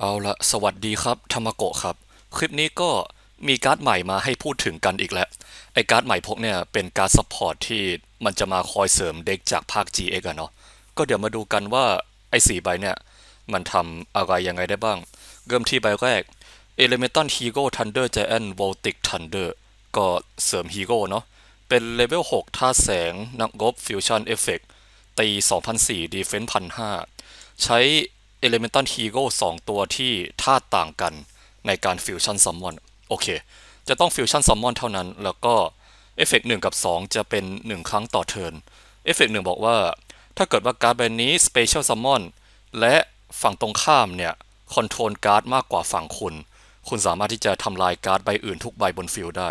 เอาละสวัสดีครับธรรมโกะครับ คลิปนี้ก็มีการ์ดใหม่มาให้พูดถึงกันอีกแล้ว ไอการ์ดใหม่พวกเนี่ยเป็นการ์ดซัพพอร์ตที่มันจะมาคอยเสริมเด็กจากภาค GX อะเนาะก็เดี๋ยวมาดูกันว่าไอสี่ใบเนี่ยมันทำอะไรยังไงได้บ้าง เริ่มที่ใบแรก Elemental Hero Thunder Giant Voltic Thunder ก็เสริมฮีโร่เนาะเป็นเลเวล6ท่าแสงนักรบฟิวชั่นเอฟเฟกตี 2004 Defense 1,500 ใช้ Elemental Hero 2 ตัวที่ท่าต่างกันในการฟิวชั่นซัมมอนโอเค จะต้องฟิวชั่นซัมมอนเท่านั้น แล้วก็เอฟเฟกหนึ่งกับ 2 จะเป็น 1 ครั้งต่อเทิร์นเอฟเฟกหนึ่งบอกว่า ถ้าเกิดว่าการ์ดใบนี้ Special Summon และฝั่งตรงข้ามเนี่ยคอนโทรลการ์ดมากกว่าฝั่งคุณ คุณสามารถที่จะทำลายการ์ดใบอื่นทุกใบบนฟิลด์ได้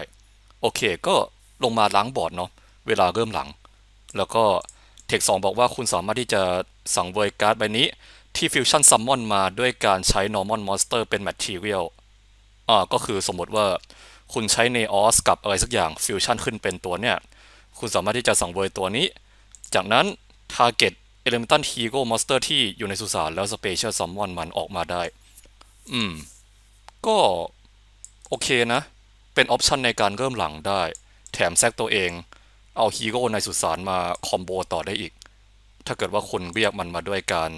โอเค ก็ลงมาล้างบอร์ดเนาะเวลาเริ่มหลัง แล้วก็เทคสองบอกว่าคุณสามารถที่จะสังเวยการ์ดใบนี้ ที่ฟิวชั่นซัมมอนมาด้วยการใช้ normal monster เป็น material อ่าก็คือสมมติว่าคุณใช้เนออสกับอะไรสักอย่างฟิวชั่นขึ้นเป็นตัวเนี่ย คุณสามารถที่จะสังเวยตัวนี้ จากนั้น target elemental hero monster ที่อยู่ในสุสานแล้ว special summon มันออกมาได้ อืม ก็ โอเคนะ เป็นออปชันในการเริ่มหลังได้ แถมแซกตัวเอง เอาฮีโร่ในสุสานมาคอมโบต่อได้อีก ถ้าเกิดว่าคุณเรียกมันมาด้วยการ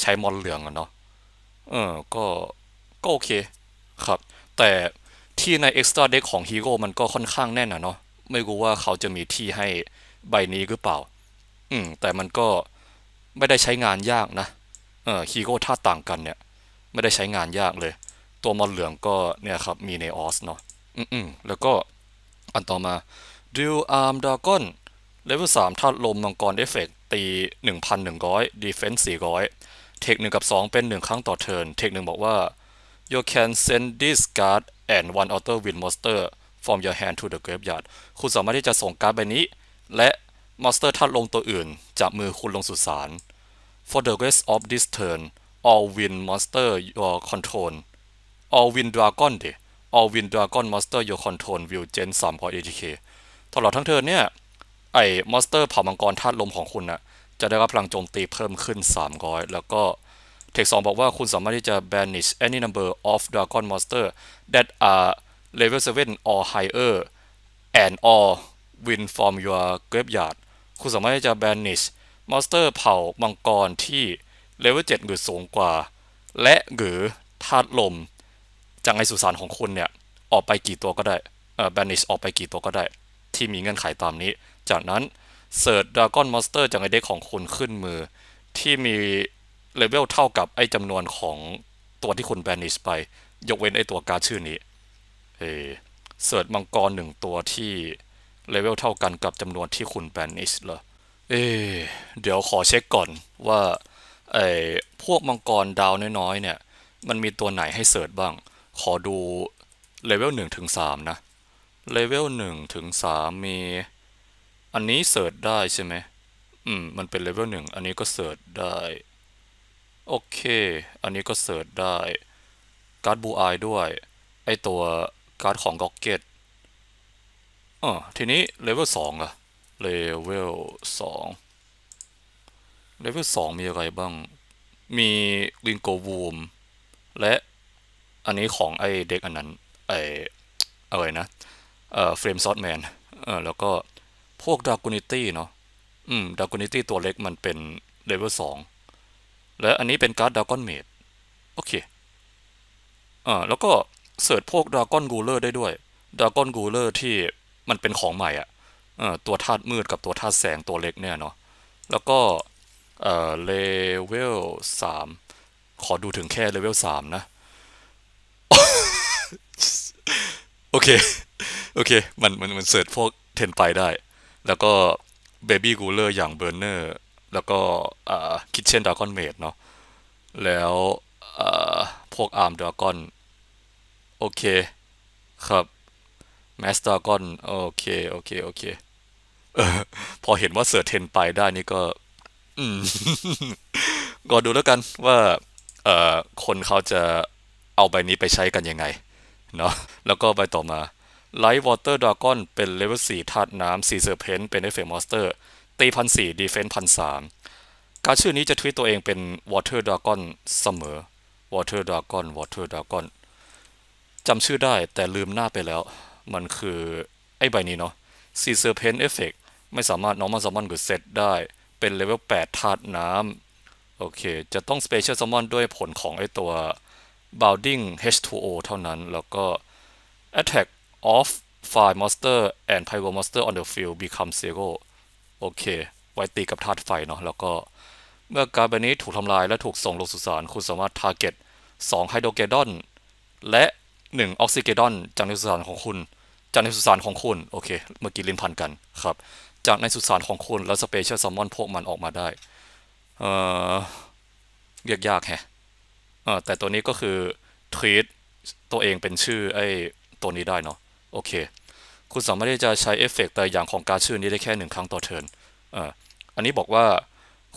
ใช้มอนเหลืองอะเนาะเออก็ก็โอเคครับ แต่ที่ใน Extra Deck ของฮีโร่มันก็ค่อนข้างแน่นอะเนาะไม่รู้ว่าเขาจะมีที่ให้ใบนี้หรือเปล่า อืม แต่มันก็ไม่ได้ใช้งานยากนะ เออฮีโร่ท่าต่างกันเนี่ย ไม่ได้ใช้งานยากเลย ตัวมอนเหลืองก็เนี่ยครับ มีเนออสเนาะ อืมๆแล้วก็อันต่อมา Dual Arm Dragon เลเวล3ธาตุลมมังกรเอฟเฟกตี1,100 Defense 400เฟนส์สี่ร้อย ทคหนึ่งกับ 2 เป็น 1 ครั้งต่อเทิร์นเทคหนึ่งบอกว่า you can send this card and one outer wind monster from your hand to the graveyard คุณสามารถที่จะส่งการ์ดใบนี้ และมอนสเตอร์ธาตุลมตัวอื่น จากมือคุณลงสู่สาร for the rest of this turn all wind monster your control all wind dragon ดิ all wind dragon monster your control will gen 30 ATK ตลอดทั้งเทิร์นเนี่ย ไอ้มอนสเตอร์เผ่ามังกรธาตุลมของคุณน่ะ จะได้รับพลังโจมตีเพิ่มขึ้น 300 แล้วก็เทคสองบอกว่าคุณสามารถที่จะ banish any number of dragon monster that are level 7 or higher and or win from your graveyard คุณสามารถที่จะ banish มอนสเตอร์เผ่ามังกรที่เลเวล7หรือสูงกว่า และหรือธาตุลม จากในสุสานของคุณเนี่ย ออกไปกี่ตัวก็ได้เอ่อ banish ออกไปกี่ตัวก็ได้ ที่มีเงื่อนไขตามนี้ จากนั้น เสิร์ชดราก้อนมอนสเตอร์จากในเด็กของคุณขึ้นมือ ที่มีเลเวลเท่ากับไอจำนวนของตัวที่คุณแบนิชไป ยกเว้นไอตัวการชื่อนี้เอเสิร์ชมังกรหนึ่งตัวที่เลเวลเท่ากันกับจำนวนที่คุณแบนิชเหรอเอเดี๋ยวขอเช็คก่อนว่าไอพวกมังกรดาวน้อยๆเนี่ย มันมีตัวไหนให้เสิร์ชบ้าง ขอดูเลเวลหนึ่งถึงสามนะเลเวลหนึ่งถึงสามมี อันนี้เสิร์ชได้ใช่ไหมอืม มันเป็นเลเวลหนึ่งอันนี้ก็เสิร์ชได้ โอเค อันนี้ก็เสิร์ชได้ การ์ดบูอายด้วย ไอตัวการ์ดของก็อกเก็ตอ๋อทีนี้เลเวลสองอะเลเวลสองเลเวลสองมีอะไรบ้าง มีลิงโกวูม และอันนี้ของไอเด็กอันนั้น ไออะไรนะ เอ่อเฟรมซอสแมนเออแล้วก็ พวกด r กูนิตี้เนาะอืมด r กูนิตี้ตัวเล็กมันเป็นเลเวลสองและอันนี้เป็นการ์ดด r กอนเมดโอเคอ่าแล้วก็เสิร์ชพวกด r กอนกูเลอร์ได้ด้วยด r กอนกูเลอร์ที่มันเป็นของใหม่อะอ่อตัวธาตุมืดกับตัวธาตุแสงตัวเล็กเนี่ยเนาะแล้วก็เอ่อเลเวลสามขอดูถึงแค่เลเวลสามนะ โอเค โอเค มันมันมันเสิร์ชพวกเทนไปได้ แล้วก็เบบี้กูเลอร์อย่างเบอร์เนอร์แล้วก็คิทเช่นดากอนเมดเนาะแล้วพวกอาร์มดากอนโอเคครับแมสดากอนโอเค โอเค โอเคพอเห็นว่าเสิร์ชเทนไปได้นี่ก็อืมก็ดูแล้วกันว่าคนเขาจะเอาใบนี้ไปใช้กันยังไงเนาะแล้วก็ใบต่อมา Light Water Dragon เป็นเลเวล4ธาตุน้ำ4เซอร์เพนเป็นเอฟเฟกต์มอนสเตอร์ตีพันสี่ดีเฟนส์พันสามการชื่อนี้จะทวีตตัวเองเป็น Water Dragon เสมอ Water Dragon Water Dragon จำชื่อได้แต่ลืมหน้าไปแล้ว มันคือไอ้ใบนี้เนาะ Caesar Pen Effect ไม่สามารถ normal summon หรือ set ได้เป็นเลเวล8ธาตุน้ำโอเค จะต้อง Special Summon ด้วยผลของไอตัว Bounding H2O เท่านั้น แล้วก็ Attack of Fire Monster and Pyro Monster on the field become zero โอเค ไว้ตีกับธาตุไฟเนาะ แล้วก็เมื่อการ์ดใบนี้ถูกทำลายและถูกส่งลงสุสาน คุณสามารถ target 2 Hydrogeddon และ1 Oxygeddon จากในสุสานของคุณ จากในสุสานของคุณ โอเค เมื่อกี้ลิ้นพันกันครับ จากในสุสานของคุณ แล้ว Special Summon พวกมันออกมาได้ เอ่อ เรียกยากแฮะเออแต่ตัวนี้ก็คือ treat ตัวเองเป็นชื่อไอ้ตัวนี้ได้เนาะ โอเค คุณสามารถที่จะใช้เอฟเฟกต์แต่อย่างของการชื่อนี้ได้แค่หนึ่งครั้งต่อเทิร์นอ่ออันนี้บอกว่า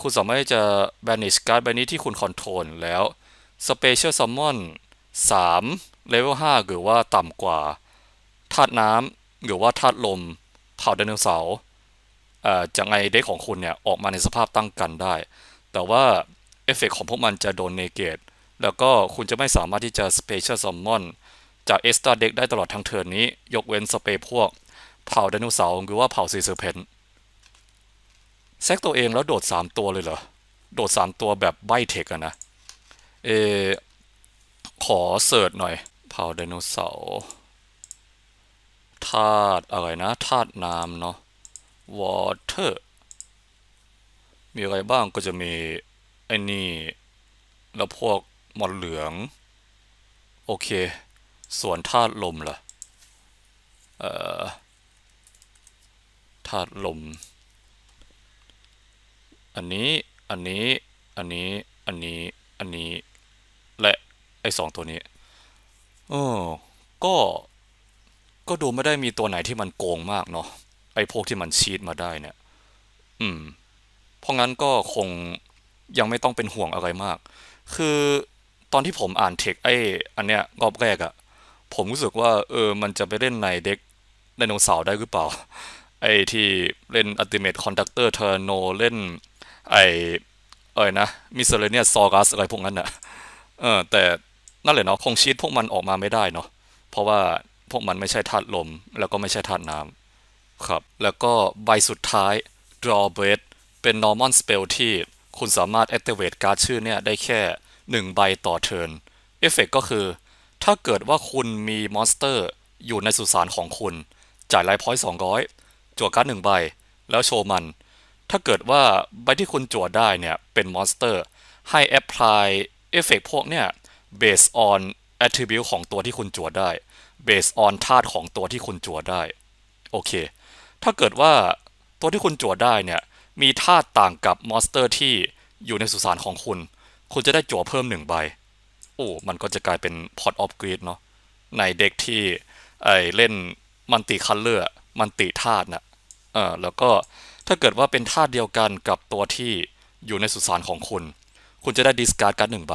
คุณสามารถที่จะ banish การ์ดใบนี้ที่คุณคอนโทรลแล้ว Special Summon 3 Level 5 หรือว่าต่ำกว่าธาตุน้ำหรือว่าธาตุลมเผ่าไดโนเสาร์จากในเด็กของคุณเนี่ย ออกมาในสภาพตั้งกันได้ แต่ว่าเอฟเฟกต์ของพวกมันจะโดนเนเกตแล้วก็คุณจะไม่สามารถที่จะ Special Summon จากเอสตาเด็กได้ตลอดทั้งเทิร์นนี้ ยกเว้นสเปรย์พวก เผ่าไดโนเสาร์หรือว่าเผ่าซีเซอร์เพนแซกตัวเองแล้วโดด 3 ตัวเลยเหรอ โดด 3 ตัวแบบใบเทคอะนะเออขอเสิร์ชหน่อย เผ่าไดโนเสาร์ธาตุอะไรนะธาตุน้ำเนาะ water มีอะไรบ้างก็จะมีไอ้นี่ แล้วพวกหมอนเหลือง โอเค ส่วนธาตุลมล่ะเอ่อธาตุลม อันนี้ อันนี้ อันนี้ อันนี้ อันนี้ และไอ้สองตัวนี้เออก็ ก็ดูไม่ได้มีตัวไหนที่มันโกงมากเนาะ ไอ้พวกที่มันชีตมาได้เนี่ย อืม เพราะงั้นก็คงยังไม่ต้องเป็นห่วงอะไรมาก คือตอนที่ผมอ่านเทคไอ้อันเนี้ยรอบแรกอะ ผมรู้สึกว่าเออมันจะไปเล่นในเด็กไดโนเสาร์ได้หรือเปล่า ไอ้ที่เล่น Ultimate Conductor t o r n o เล่น ไอ้เอ้ยนะ Miscellaneous Saurus อะไรพวกนั้นอะเออแต่นั่นแหละเนาะคงชีตพวกมันออกมาไม่ได้เนาะเพราะว่าพวกมันไม่ใช่ธาตุลม แล้วก็ไม่ใช่ธาตุน้ำครับ แล้วก็ใบสุดท้าย Draw Breath เป็น normal spell ที่คุณสามารถ activate การ์ดชื่อเนี่ยได้แค่ 1 ใบต่อเทิร์นเอฟเฟกก็คือ ถ้าเกิดว่าคุณมีมอนสเตอร์อยู่ในสุสานของคุณ จ่ายไลฟ์พอยต์200จั่วการ์ดหนึ่งใบ แล้วโชว์มัน ถ้าเกิดว่าใบที่คุณจั่วได้เนี่ย เป็นมอนสเตอร์ ให้ apply เอฟเฟกพวกเนี่ย based on attribute ของตัวที่คุณจั่วได้ based on ธาตุของตัวที่คุณจั่วได้ โอเค ถ้าเกิดว่าตัวที่คุณจั่วได้เนี่ย มีธาตุต่างกับมอนสเตอร์ที่อยู่ในสุสานของคุณ คุณจะได้จั่วเพิ่มหนึ่งใบ โอ้มันก็จะกลายเป็น pot of greed เนาะในเด็กที่ไอเล่นมันติคัลเลอร์มันติธาตุนะเออแล้วก็ถ้าเกิดว่าเป็นธาตุเดียวกันกับตัวที่อยู่ในสุสานของคุณ คุณจะได้ดิสการ์ดการ์ดหนึ่งใบ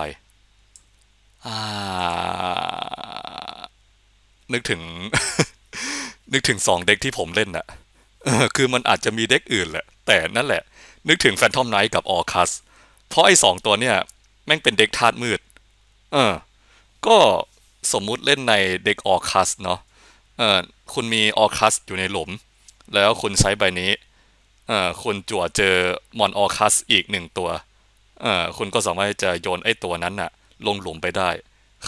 อ่านึกถึง นึกถึงสองเด็กที่ผมเล่นน่ะคือมันอาจจะมีเด็กอื่นแหละ แต่นั่นแหละ นึกถึงแฟนทอมไนท์กับออคัสเพราะไอ้สองตัวเนี่ย แม่งเป็นเด็กธาตุมืด เออ ก็สมมุติเล่นในเด็กออคัสเนาะเออคุณมีออคัสอยู่ในหลุม แล้วคุณใช้ใบนี้เออคุณจั่วเจอมอนออคัสอีกหนึ่งตัวเออคุณก็สามารถจะโยนไอ้ตัวนั้นน่ะ ลงหลุมไปได้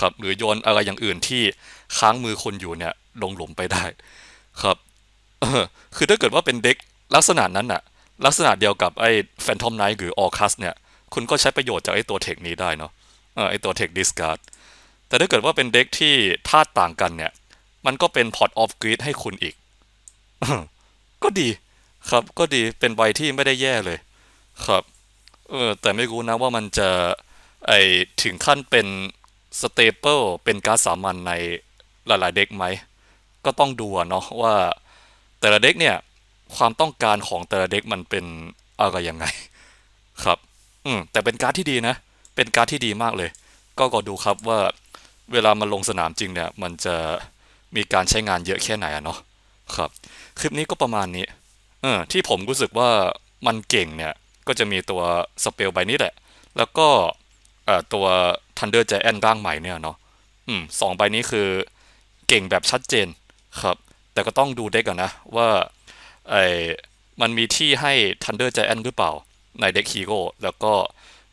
ครับ หรือโยนอะไรอย่างอื่นที่ค้างมือคุณอยู่เนี่ย ลงหลุมไปได้ ครับเออคือถ้าเกิดว่าเป็นเด็กลักษณะนั้นน่ะ ลักษณะเดียวกับไอ้แฟนทอมไนท์หรือออคัสเนี่ย คุณก็ใช้ประโยชน์จากไอ้ตัวเทคนี้ได้เนาะ ไอตัวเทคดิสการ์ดแต่ถ้าเกิดว่าเป็นเด็กที่ธาตุต่างกันเนี่ย มันก็เป็นพอร์ตออฟกรีดให้คุณอีก ก็ดีครับก็ดีเป็นใบที่ไม่ได้แย่เลยครับเออแต่ไม่รู้นะว่ามันจะไอถึงขั้นเป็นสเตเปิลเป็นการสามัญในหลาย ๆ เด็กไหม ก็ต้องดูเนาะว่าแต่ละเด็กเนี่ย ความต้องการของแต่ละเด็กมันเป็นอะไรยังไง ครับ อืมแต่เป็นการ์ดที่ดีนะ เป็นการ์ดที่ดีมากเลย ก็ก็ดูครับว่าเวลามันลงสนามจริงเนี่ย มันจะมีการใช้งานเยอะแค่ไหนอะเนาะครับ คลิปนี้ก็ประมาณนี้ เออที่ผมรู้สึกว่ามันเก่งเนี่ย ก็จะมีตัวสเปลใบนี้แหละ แล้วก็เอ่อตัว Thunder Giant ร่างใหม่เนี่ยเนาะอืมสองใบนี้คือเก่งแบบชัดเจนครับ แต่ก็ต้องดูเด็กก่อนนะว่าไอมันมีที่ให้ Thunder Giant หรือเปล่าในเด็กฮีโร่แล้วก็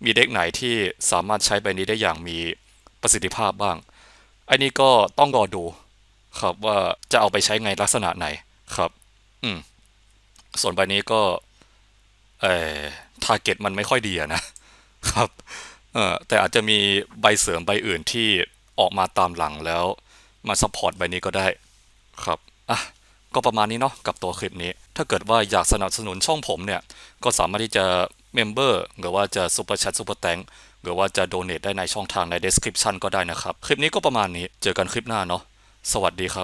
มีเด็กไหนที่สามารถใช้ใบนี้ได้อย่างมีประสิทธิภาพบ้างอ้นี่ก็ต้องรอดูครับว่าจะเอาไปใช้ไงลักษณะไหนครับ อืม ส่วนใบนี้ก็เอ่อทาร์เก็ตมันไม่ค่อยดีนะครับ เออแต่อาจจะมีใบเสริมใบอื่นที่ออกมาตามหลังแล้วมาซัพพอร์ตใบนี้ก็ได้ครับ อะ ก็ประมาณนี้เนาะกับตัวคลิปนี้ ถ้าเกิดว่าอยากสนับสนุนช่องผมเนี่ย ก็สามารถที่จะ เมมเบอร์หรือว่าจะซูเปอร์แชทซูเปอร์แตงหรือว่าจะโดเน a ได้ในช่องทางใน description ก็ได้นะครับ คลิปนี้ก็ประมาณนี้ เจอกันคลิปหน้าเนาะ สวัสดีครับ